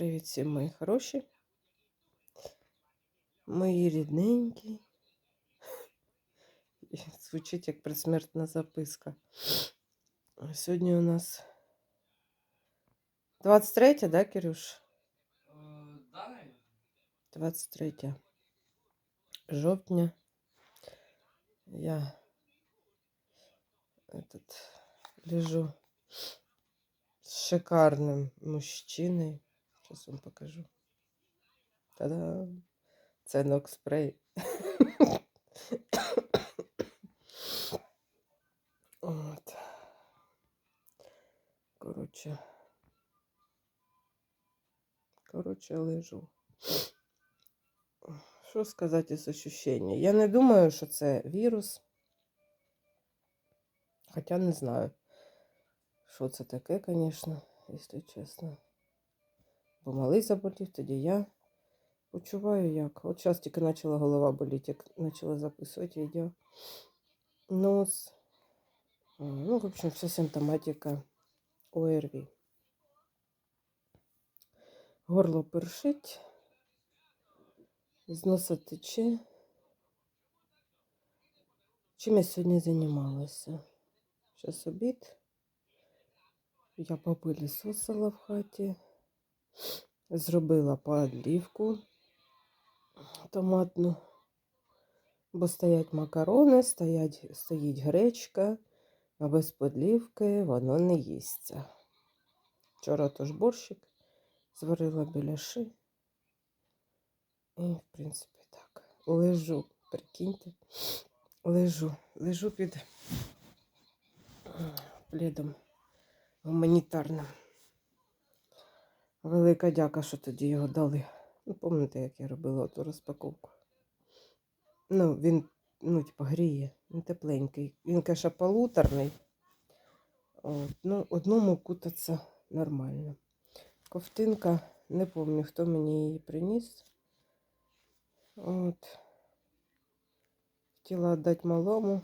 Привіт всім мої хороші. Мої рідненькі. Звучить як предсмертна записка. Сьогодні у нас 23, да, Кирюш? Е, Да, 23 жовтня. Я этот, лежу с шикарным мужчиной. Сейчас вам покажу. Та-дам! Це нокспрей. От. Коротше. Коротше, лежу. Що сказати з ощущення? Я не думаю, що це вірус. Хоча не знаю, що це таке, звісно, якщо чесно. Бо малий заболів, тоді я почуваю як. От зараз тільки почала голова боліти, як почала записувати відео. Нос. Ну, в общем, вся симптоматика ОРВІ. Горло першить, з носа тече. Чим я сьогодні займалася? Зараз обід. Я попилісосила в хаті, зробила подлівку томатну, бо стоять макарони, стоять, стоїть гречка, а без подлівки воно не їсться. Вчора тож борщик зварила біляши. І, в принципі, так. Лежу, прикиньте, лежу, лежу під плідом гуманітарним. Велика дяка, що тоді його дали. Ну, пам'ятаєте, як я робила ту розпаковку. Ну, він, ну, типу, гріє, він тепленький. Він, конечно, полуторний. От, ну, одному кутаться нормально. Ковтинка, не пам'ятаю, хто мені її приніс. От. Хотіла віддати малому.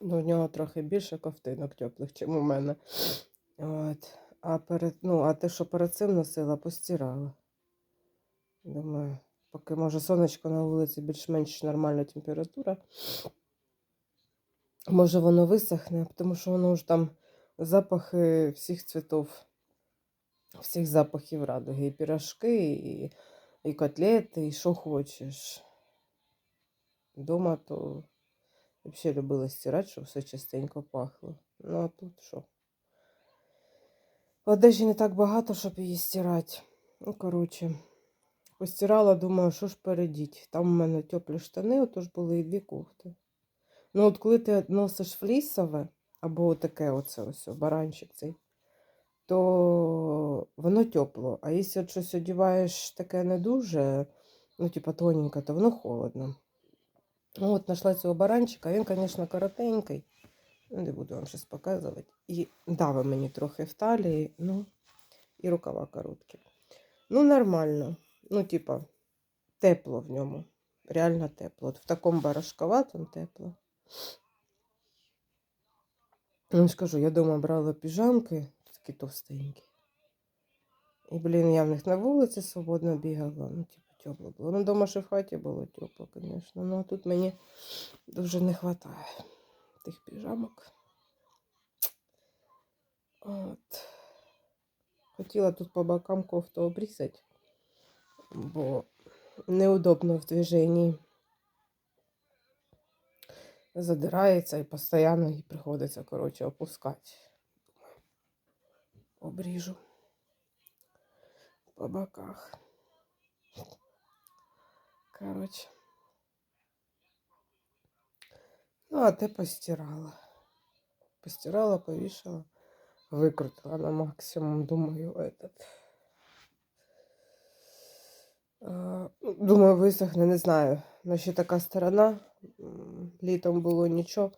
Ну, у нього трохи більше ковтинок теплих, ніж у мене. От. А, перед, ну, а те, що перед цим носила, постирала. Думаю, поки може сонечко на вулиці більш-менш нормальна температура. Може воно висохне, тому що воно ж там запахи всіх цвітів, всіх запахів радуги. І пірожки, і, і котлети, і що хочеш. Дома то взагалі любила стирати, щоб все частенько пахло. Ну а тут що? Одежі не так багато, щоб її стирати. Ну, коротше, постирала, думаю, що ж передіть. Там у мене теплі штани, отож були і дві кофти. Ну, от коли ти носиш флісове, або таке оце ось, баранчик цей, то воно тепло. А якщо щось одягаєш таке не дуже, ну, типа тоненьке, то воно холодно. Ну, от знайшла цього баранчика, він, звісно, коротенький. Ну, не буду вам щось показувати. І дави мені трохи в талії, ну, і рукава короткі. Ну, нормально. Ну, типа, тепло в ньому. Реально тепло. От в такому барашковатому тепло. Ну, скажу, я дома брала піжамки, такі товстенькі. І, блін, я в них на вулиці свободно бігала. Ну, типу, тепло було. Ну, дома ще в хаті було тепло, звісно. Ну, а тут мені дуже не вистачає тих піжамок. От. Хотіла тут по бокам кофту обрізати, бо неудобно в движенні. Задирається і постійно їй приходиться, коротше, опускати. Обріжу по боках. Коротше. Ну, а те постирала. Постирала, повішала, викрутила на максимум, думаю, этот. Ну, Думаю, висохне, не знаю. Но ще така сторона. Літом було нічого.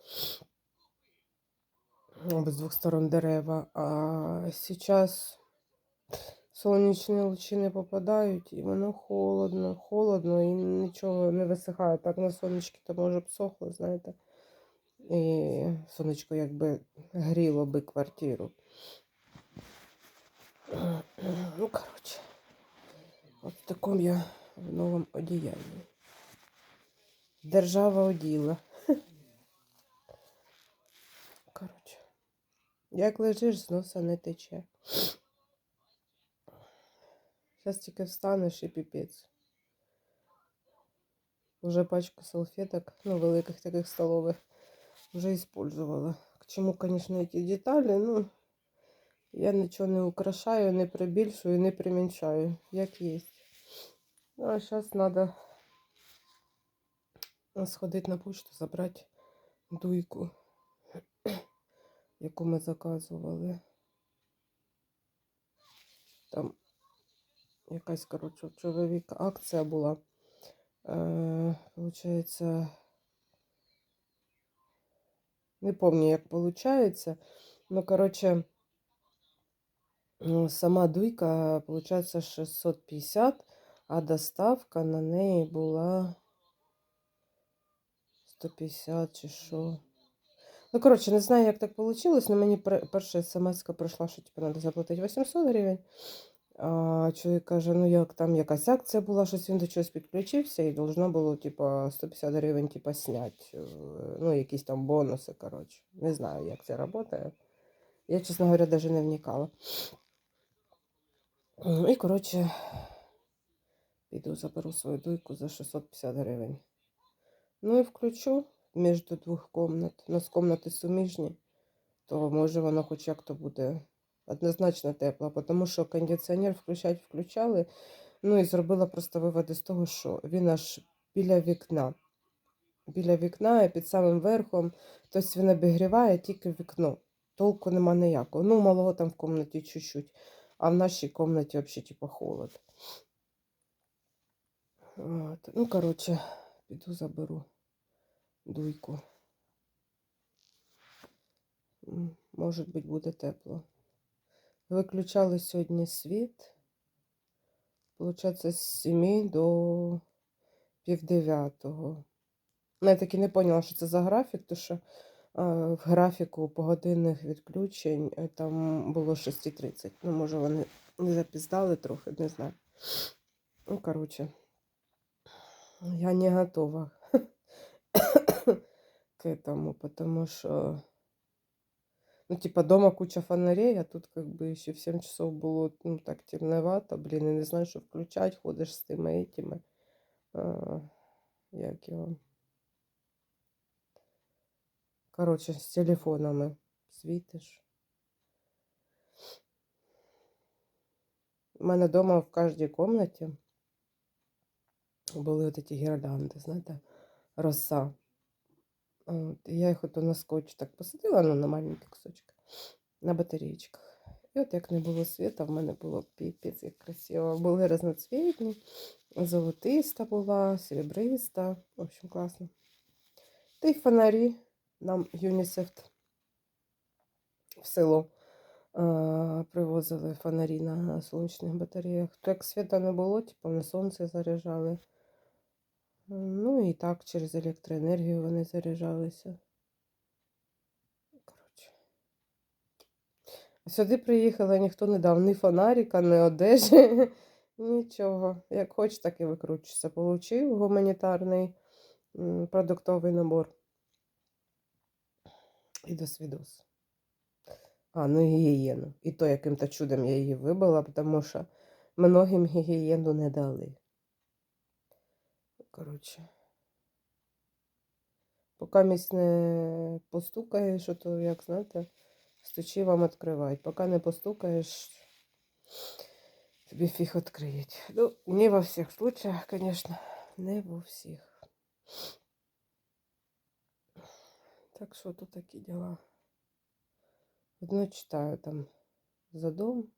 З двох сторон дерева. А зараз сонячні лучі не попадають, і воно холодно, холодно, і нічого не висихає. Так на сонечки то може б сохло, знаєте. І сонечко якби гріло би квартиру. Ну коротше, от такому я в новому одіянні. Держава оділа. Коротше. Як лежиш, з носа не тече. Зараз тільки встанеш і піпець. Уже пачку салфеток, ну, великих таких столових, вже использовала. К чому, конечно, эти деталі, ну, я нічого не украшаю, не прибільшую, не примінчаю, як є. Ну, а зараз треба сходити на почту, забрати дуйку, яку ми заказували. Там якась, коротше, у чоловіка акція була. Е, Получається, не пам'ятаю, як получається. Ну, коротше, сама дуйка, получається, 650, а доставка на неї була 150 чи що. Ну, коротше, не знаю, як так вийшло, але мені перша смс прийшла, що типу, треба заплатити 800 гривень. А чоловік каже, ну як там якась акція була, щось він до чогось підключився і должно було, типа, 150 гривень, типа, сняти. е, Ну, якісь там бонуси, коротше. Не знаю, як це працює. Я, чесно говоря, навіть не вникала. І, коротше, піду заберу свою дуйку за 650 гривень. Ну і включу між двох комнат. У нас комнати суміжні, то може воно хоч як-то буде однозначно тепло, тому що кондиціонер включать включали. Ну і зробила просто виводи з того, що він аж біля вікна. Біля вікна і під самим верхом. Тобто він обігріває тільки вікно. Толку нема ніякого. Ну, малого там в кімнаті чуть-чуть, а в нашій кімнаті взагалі типу холод. От. Ну, коротше, піду заберу дуйку. Може бути, буде тепло. Виключали сьогодні світ. Получається, з 7 до півдев'ятого. Ну, я таки не поняла, що це за графік, тому що в графіку погодинних відключень е, там було 6.30. Ну, може, вони не запіздали трохи, не знаю. Ну, коротше, я не готова к этому, потому что, ну, типа, дома куча фонарей, а тут как бы еще в 7 часов было, ну, так темновато, блин, и не знаю, что включать, ходишь с теми этими, а, як його. Короче, з телефонами світиш. У мене вдома в кожній кімнаті були от ці гірлянди, знаєте, роса. От, я їх ото на скотч так посадила ну, на маленькі кусочки, на батареєчках. І от як не було світа, в мене було піпець, як красиво. Були разноцвітні, золотиста була, серебриста. В общем, класно. Та й фонарі нам ЮНІСЕФ в село е, привозили фонарі на сонячних батареях. То як світа не було, типу на сонце заряджали. Ну і так, через електроенергію вони заряджалися. Коротше. Сюди приїхали, ніхто не дав ні фонарика, ні одежі, нічого. Як хоч, так і викручуйся. Получив гуманітарний продуктовий набор. І до свідос. А, ну гігієну. І то яким-то чудом я її вибила, тому що многим гігієну не дали. Коротше. Поки місць не постукаєш, то, як знаєте, стучи вам відкривають. Поки не постукаєш, тобі фіг відкриють. Ну, не во всіх случаях, звісно, не во всіх. Так що тут такі діла. Одно читаю там за дом.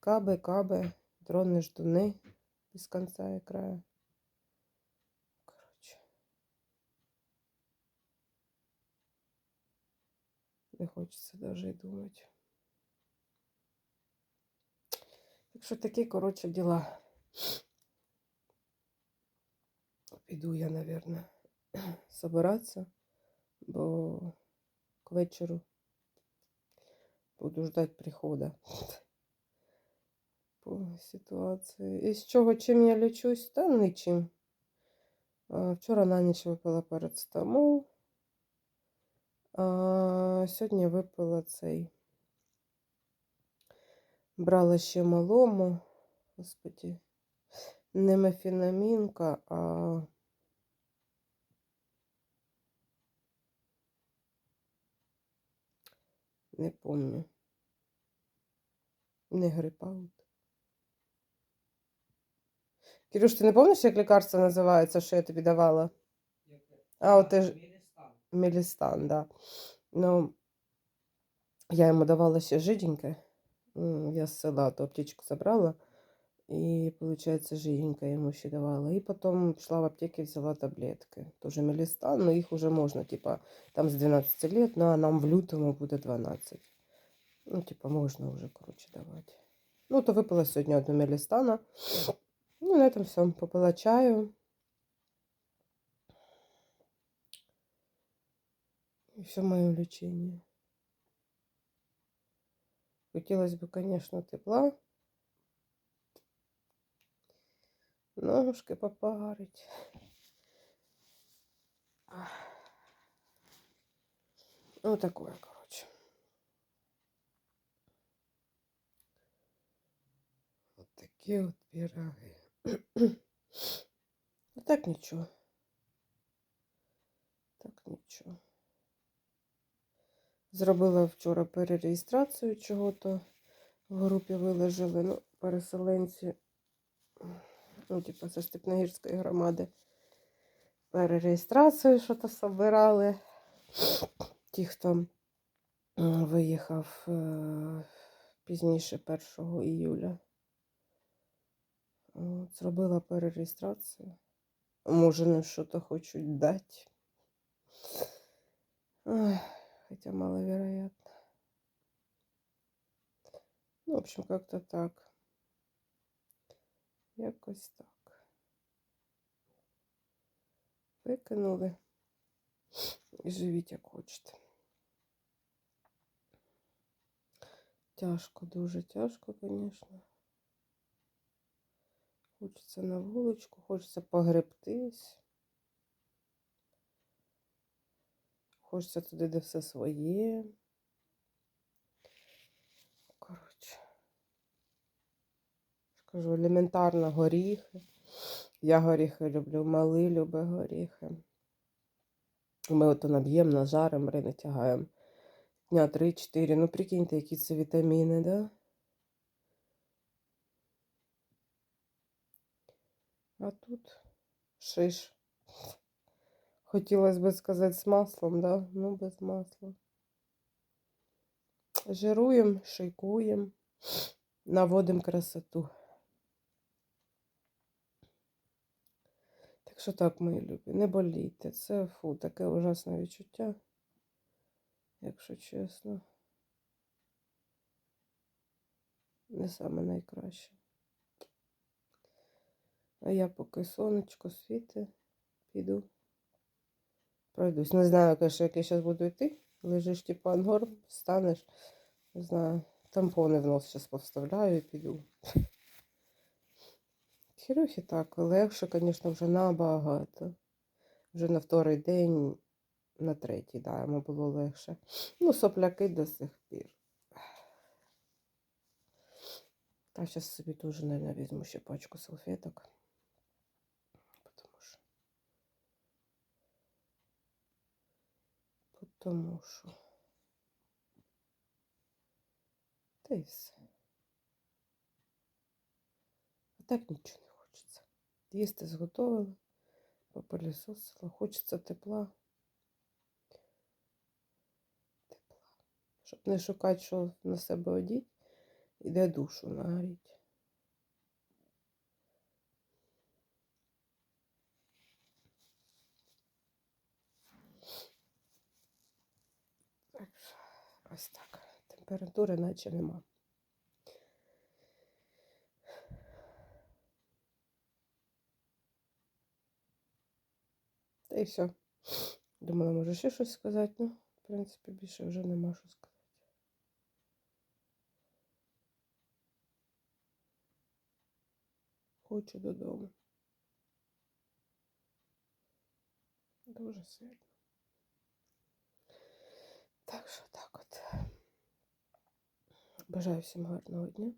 Каби, каби, дрони ждуни без конца і краю. Не хочеться навіть і думати. Так що такі, коротше, діла. Піду я, наверное, собиратися, бо к вечору буду ждать прихода. По- ситуації. І з чого чим я лічусь? Та нічим. Вчора на ніч випила парацетамол. А сьогодні випила цей. Брала ще малому. Господі. Не мефінамінка, а. Не помню. Не грипаут. Кирюш, ти не пам'ятаєш, як лікарство називається, що я тобі давала? А, от ти ж-. Мелістан, да. Ну, я йому давала ще жиденьке. Я з села ту аптечку забрала. І, виходить, жиденьке я йому ще давала. І потім пішла в аптеки, взяла таблетки. Тоже Мелістан, но їх вже можна, типа, там з 12 лет, ну, а нам в лютому буде 12. Ну, типа, можна вже, коротше, давати. Ну, то випила сьогодні одну Мелістана. Ну, на этом все. Попила чаю. И все мое лечение. Хотелось бы, конечно, тепла. Ножки попарить. Ну, такое, короче. Вот такие вот пироги. Ну, так нічого. Так нічого. Зробила вчора перереєстрацію чого-то в групі виложили. Ну, переселенці, ну, типу, це Степногірської громади. Перереєстрацію що-то собирали. Ті, хто виїхав е, пізніше 1 іюля. От, зробила перереєстрацію. Може, не що-то хочуть дати. Ой, хотя маловероятно. Ну, в общем, как-то так. Якось так. Викинули. І живіть, як хочете. Тяжко, дуже тяжко, звісно. Хочеться на вуличку, хочеться погребтись. Хочеться туди, де все своє. Коротше. Скажу, елементарно горіхи. Я горіхи люблю, малий любить горіхи. Ми ото наб'ємо, нажаримо, рини тягаємо. Дня 3-4. Ну, прикиньте, які це вітаміни, да? А тут шиш. Хотілося б сказати з маслом, да? Ну, без масла. Жируємо, шейкуємо, наводимо красоту. Так що так, мої любі, не болійте. Це фу, таке ужасне відчуття, якщо чесно. Не саме найкраще. А я поки сонечко світи, піду. Пройдусь. Не знаю, конечно, як я зараз буду йти. Лежиш, типу, ангор, встанеш. Не знаю. Тампони в нос зараз повставляю і піду. Хірюхи так, легше, звісно, вже набагато. Вже на вторий день, на третій, да, йому було легше. Ну, сопляки до сих пір. Та зараз собі теж, наверное, візьму ще пачку салфеток. Потому що. Потому що. Та й все. А так нічого не хочеться. Їсти зготовили, попилісосила. Хочеться тепла. Тепла. Щоб не шукати, що на себе одіть, іде душу нагріть. Так що, ось так. Температури наче нема. Та й все. Думала, може ще щось сказати, ну, в принципі, більше вже нема що сказати. Хочу додому. Дуже сильно. Так що так от. Бажаю всім гарного дня.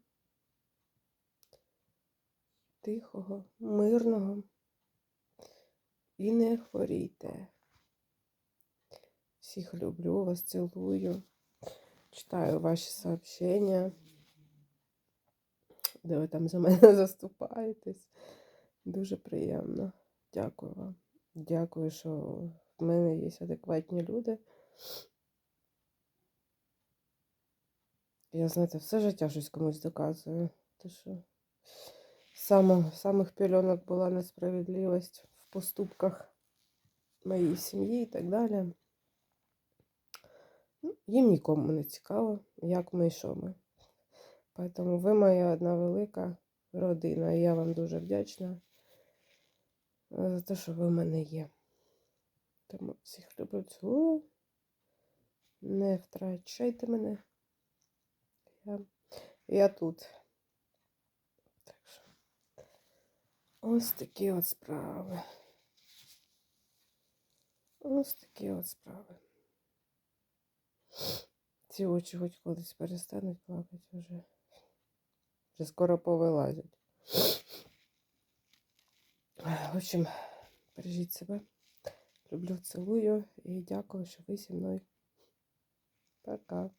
Тихого, мирного. І не хворійте. Всіх люблю, вас цілую. Читаю ваші сообщення, де ви там за мене заступаєтесь. Дуже приємно. Дякую вам. Дякую, що в мене є адекватні люди. Я, знаєте, все життя щось комусь доказую. То що самого, самих пільонок була несправедливість в поступках моєї сім'ї і так далі. Ну, Їм нікому не цікаво, як ми і що ми. Тому ви моя одна велика родина. І я вам дуже вдячна е, за те, що ви в мене є. Тому всіх люблю цілую. Не втрачайте мене. Я, я тут. Так що. Ось такі от справи. Ось такі от справи. Ці очі хоч колись перестануть плакати вже. Вже скоро повилазять. В общем, бережіть себе. Люблю, цілую і дякую, що ви зі мною. Пока.